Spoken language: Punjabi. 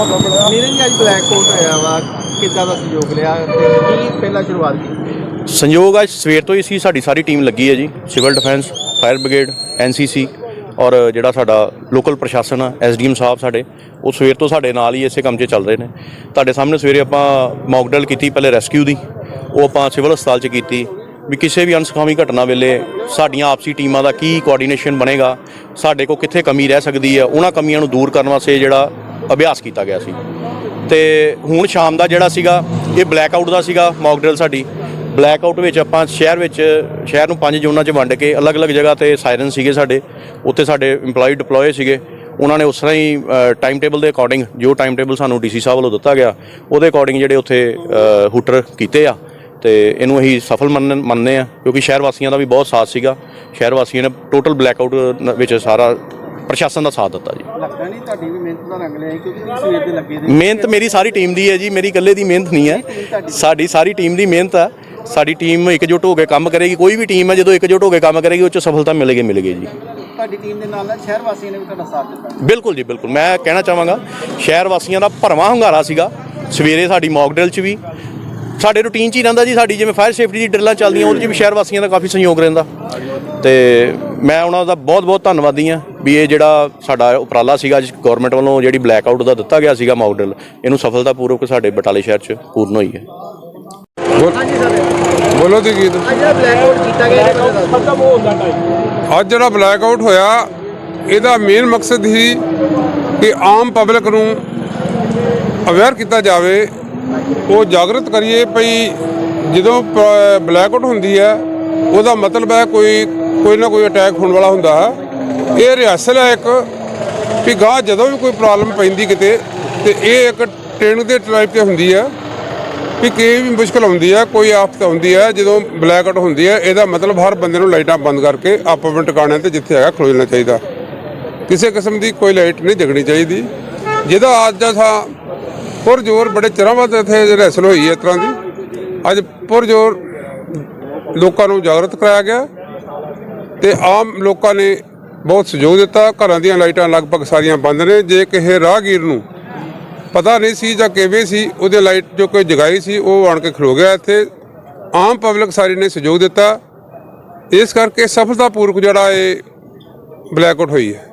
ਜੀ ਅੱਜ ਬਲੈਕ ਕੋਟ ਹੋਇਆ ਵਾ। ਕਿੱਦਾਂ ਦਾ ਸਹਿਯੋਗ ਲਿਆ ਤੇ ਕੀ ਪਹਿਲਾਂ ਸ਼ੁਰੂਆਤ ਕੀਤੀ? ਸੰਯੋਗ ਅੱਜ ਸਵੇਰ ਤੋਂ ਹੀ ਸੀ, ਸਾਡੀ ਸਾਰੀ ਟੀਮ ਲੱਗੀ ਹੈ ਜੀ civil defence fire brigade NCC ਔਰ ਜਿਹੜਾ ਸਾਡਾ ਲੋਕਲ ਪ੍ਰਸ਼ਾਸਨ ਆ ਐਸਡੀਐਮ ਸਾਹਿਬ ਸਾਡੇ, ਉਹ ਸਵੇਰ ਤੋਂ ਸਾਡੇ ਨਾਲ ਹੀ ਇਸੇ ਕੰਮ 'ਚ ਚੱਲ ਰਹੇ ਨੇ। ਤੁਹਾਡੇ ਸਾਹਮਣੇ ਸਵੇਰੇ ਆਪਾਂ ਮੌਕਡਲ ਕੀਤੀ ਪਹਿਲੇ ਰੈਸਕਿਊ ਦੀ, ਉਹ ਆਪਾਂ ਸਿਵਲ ਹਸਪਤਾਲ 'ਚ ਕੀਤੀ, ਵੀ ਕਿਸੇ ਵੀ ਅਨਸਖਾਮੀ ਘਟਨਾ ਵੇਲੇ ਸਾਡੀਆਂ ਆਪਸੀ ਟੀਮਾਂ ਦਾ ਕੀ ਕੋਆਰਡੀਨੇਸ਼ਨ ਬਣੇਗਾ, ਸਾਡੇ ਕੋਲ ਕਿੱਥੇ ਕਮੀ ਰਹਿ ਸਕਦੀ ਹੈ, ਉਹਨਾਂ ਕਮੀਆਂ ਨੂੰ ਦੂਰ ਕਰਨ ਵਾਸਤੇ ਜਿਹੜਾ ਅਭਿਆਸ ਕੀਤਾ ਗਿਆ ਸੀ। ਤੇ ਹੁਣ ਸ਼ਾਮ ਦਾ ਜਿਹੜਾ ਸੀਗਾ ਇਹ ਬਲੈਕ ਆਊਟ ਦਾ ਸੀਗਾ ਮੌਕ ਡਰਿਲ ਸਾਡੀ। ਬਲੈਕ ਆਊਟ ਵਿੱਚ ਆਪਾਂ ਸ਼ਹਿਰ ਵਿੱਚ ਸ਼ਹਿਰ ਨੂੰ ਪੰਜ ਜ਼ੋਨਾਂ 'ਚ ਵੰਡ ਕੇ ਅਲੱਗ-ਅਲੱਗ ਜਗ੍ਹਾ ਤੇ ਸਾਇਰਨ ਸੀਗੇ ਸਾਡੇ। ਉੱਥੇ ਸਾਡੇ EMPLOYE ਡਿਪਲੋਏ ਸੀਗੇ। ਉਹਨਾਂ ਨੇ ਉਸ ਤਰ੍ਹਾਂ ਹੀ ਟਾਈਮ ਟੇਬਲ ਦੇ ਅਕੋਰਡਿੰਗ ਜੋ ਟਾਈਮ ਟੇਬਲ ਸਾਨੂੰ ਡੀਸੀ ਸਾਹਿਬ ਵੱਲੋਂ ਦਿੱਤਾ ਗਿਆ ਉਹਦੇ ਅਕੋਰਡਿੰਗ ਜਿਹੜੇ ਉੱਥੇ ਅ, ਹੂਟਰ ਕੀਤੇ ਆ। ਤੇ ਇਹਨੂੰ ਅਸੀਂ ਸਫਲ ਮੰਨ ਮੰਨਦੇ ਆ ਕਿਉਂਕਿ ਸ਼ਹਿਰ ਵਾਸੀਆਂ ਦਾ ਵੀ ਬਹੁਤ ਸਾਥ ਸੀਗਾ। ਸ਼ਹਿਰ ਵਾਸੀਆਂ ਨੇ ਟੋਟਲ ਬਲੈਕ ਆਊਟ ਵਿੱਚ ਸਾਰਾ ਪ੍ਰਸ਼ਾਸਨ ਦਾ ਸਾਥ ਦਿੱਤਾ ਜੀ। ਲੱਗਦਾ ਨਹੀਂ ਤੁਹਾਡੀ ਵੀ ਮਿਹਨਤ ਦਾ ਰੰਗ ਲਿਆ ਕਿਉਂਕਿ ਤੁਸੀਂ ਸਵੇਰ ਦੇ ਲੱਗੇ ਦੇ ਮਿਹਨਤ ਮੇਰੀ ਸਾਰੀ ਟੀਮ ਦੀ ਹੈ ਜੀ ਮੇਰੀ ਇਕੱਲੇ ਦੀ ਮਿਹਨਤ ਨਹੀਂ ਹੈ। ਸਾਡੀ ਸਾਰੀ ਟੀਮ ਦੀ ਮਿਹਨਤ ਆ। ਸਾਡੀ ਟੀਮ ਇਕਜੁੱਟ ਹੋ ਕੇ ਕੰਮ ਕਰੇਗੀ। ਕੋਈ ਵੀ ਟੀਮ ਹੈ ਜਦੋਂ ਇਕਜੁੱਟ ਹੋ ਕੇ ਕੰਮ ਕਰੇਗੀ ਉਹ ਚ ਸਫਲਤਾ ਮਿਲੇਗੀ ਮਿਲੇਗੀ ਜੀ। ਤੁਹਾਡੀ ਟੀਮ ਦੇ ਨਾਲ ਨਾਲ ਸ਼ਹਿਰ ਵਾਸੀਆਂ ਨੇ ਵੀ ਤੁਹਾਡਾ ਸਾਥ ਦਿੱਤਾ। ਬਿਲਕੁਲ ਜੀ ਬਿਲਕੁਲ। ਮੈਂ ਕਹਿਣਾ ਚਾਹਾਂਗਾ ਸ਼ਹਿਰ ਵਾਸੀਆਂ ਦਾ ਭਰਵਾਂ ਹੁੰਗਾਰਾ ਸੀਗਾ। ਸਵੇਰੇ ਸਾਡੀ ਮੌਕ ਡਰਿਲ 'ਚ ਵੀ ਸਾਡੇ ਰੂਟੀਨ 'ਚ ਹੀ ਰਹਿੰਦਾ ਜੀ ਸਾਡੀ ਜਿਵੇਂ ਫਾਇਰ ਸੇਫਟੀ ਦੀ ਡਰਿਲਾਂ ਚੱਲਦੀਆਂ ਉਹਦੇ 'ਚ ਵੀ ਸ਼ਹਿਰ ਵਾਸੀਆਂ ਦਾ ਕਾਫੀ ਸਹਿਯੋਗ ਰਹਿੰਦਾ। ਤੇ ਮੈਂ ਉਹਨਾਂ ਦਾ ਬਹੁਤ ਬਹੁਤ ਧੰਨਵਾਦੀ ਹਾਂ ਵੀ ਇਹ ਜਿਹੜਾ ਸਾਡਾ ਉਪਰਾਲਾ ਸੀਗਾ ਅੱਜ ਗਵਰਨਮੈਂਟ ਵੱਲੋਂ ਜਿਹੜੀ ਬਲੈਕ ਆਊਟ ਦਾ ਦਿੱਤਾ ਗਿਆ ਸੀਗਾ ਮੌਕ ਡਰਿਲ ਇਹਨੂੰ ਸਫਲਤਾਪੂਰਵਕ ਸਾਡੇ ਬਟਾਲੇ ਸ਼ਹਿਰ 'ਚ ਪੂਰਨ ਹੋਈ ਹੈ। ਬੋਲੋ ਦੀ ਗੀਤ ਅੱਜ ਜਿਹੜਾ ਬਲੈਕ ਆਊਟ ਕੀਤਾ ਗਿਆ ਇਹਦੇ ਬਾਰੇ ਦੱਸੋ ਅੱਜ ਜਿਹੜਾ ਬਲੈਕ ਆਊਟ ਹੋਇਆ ਇਹਦਾ ਮੇਨ ਮਕਸਦ ਹੀ ਕਿ ਆਮ ਪਬਲਿਕ ਨੂੰ ਅਵੇਅਰ ਕੀਤਾ ਜਾਵੇ ਉਹ ਜਾਗਰਤ ਕਰੀਏ ਭਈ ਜਦੋਂ ਬਲੈਕ ਆਊਟ ਹੁੰਦੀ ਹੈ, ਉਹਦਾ ਮਤਲਬ ਹੈ ਕੋਈ ਕੋਈ ਨਾ ਕੋਈ ਅਟੈਕ ਹੋਣ ਵਾਲਾ ਹੁੰਦਾ ਹੈ। ਇਹ ਰਿਹਰਸਲ ਹੈ ਇੱਕ, ਵੀ ਗਾਹ ਜਦੋਂ ਵੀ ਕੋਈ ਪ੍ਰੋਬਲਮ ਪੈਂਦੀ ਕਿਤੇ, ਤੇ ਇਹ ਇੱਕ ਟ੍ਰੇਨਿੰਗ ਦੇ ਟਾਈਪ ਤੇ ਹੁੰਦੀ ਹੈ, ਵੀ ਕੋਈ ਵੀ ਮੁਸ਼ਕਲ ਆਉਂਦੀ ਹੈ, ਕੋਈ ਆਫਤ ਆਉਂਦੀ ਹੈ, ਜਦੋਂ ਬਲੈਕ ਆਊਟ ਹੁੰਦੀ ਹੈ, ਇਹਦਾ ਮਤਲਬ ਹਰ ਬੰਦੇ ਨੂੰ ਲਾਈਟਾਂ ਬੰਦ ਕਰਕੇ ਆਪੋ ਆਪਣੇ ਟਿਕਾਣਿਆਂ ਤੇ ਜਿੱਥੇ ਹੈਗਾ ਖਲੋ ਜਾਣਾ ਚਾਹੀਦਾ। ਕਿਸੇ ਕਿਸਮ ਦੀ ਕੋਈ ਲਾਈਟ ਨਹੀਂ ਜਗਣੀ ਚਾਹੀਦੀ। ਜਿਹਦਾ ਅੱਜ ਦਾ ਪੁਰ ਜ਼ੋਰ ਬੜੇ ਚਿਰਾਂ ਬਾਅਦ ਇੱਥੇ ਰਿਹਰਸਲ ਹੋਈ ਹੈ ਇਸ ਤਰ੍ਹਾਂ ਦੀ। ਅੱਜ ਪੁਰ ਜ਼ੋਰ ਲੋਕਾਂ ਨੂੰ ਜਾਗਰਤ ਕਰਾਇਆ ਗਿਆ ਤੇ ਆਮ ਲੋਕਾਂ ਨੇ ਬਹੁਤ ਸਹਿਯੋਗ ਦਿੱਤਾ। ਘਰਾਂ ਦੀਆਂ ਲਾਈਟਾਂ ਲਗਭਗ ਸਾਰੀਆਂ ਬੰਦ ਨੇ। ਜੇ ਕਿਸੇ ਰਾਹਗੀਰ ਨੂੰ ਪਤਾ ਨਹੀਂ ਸੀ ਜਾਂ ਕਿਵੇਂ ਸੀ, ਉਹਦੇ ਲਾਈਟ ਜੋ ਕੋਈ ਜਗਾਈ ਸੀ, ਉਹ ਆਣ ਕੇ ਖਲੋ ਗਿਆ ਇੱਥੇ। ਆਮ ਪਬਲਿਕ ਸਾਰੀ ਨੇ ਸਹਿਯੋਗ ਦਿੱਤਾ। ਇਸ ਕਰਕੇ ਸਫਲਤਾਪੂਰਵਕ ਜਿਹੜਾ ਇਹ ਬਲੈਕ ਆਊਟ ਹੋਈ ਹੈ।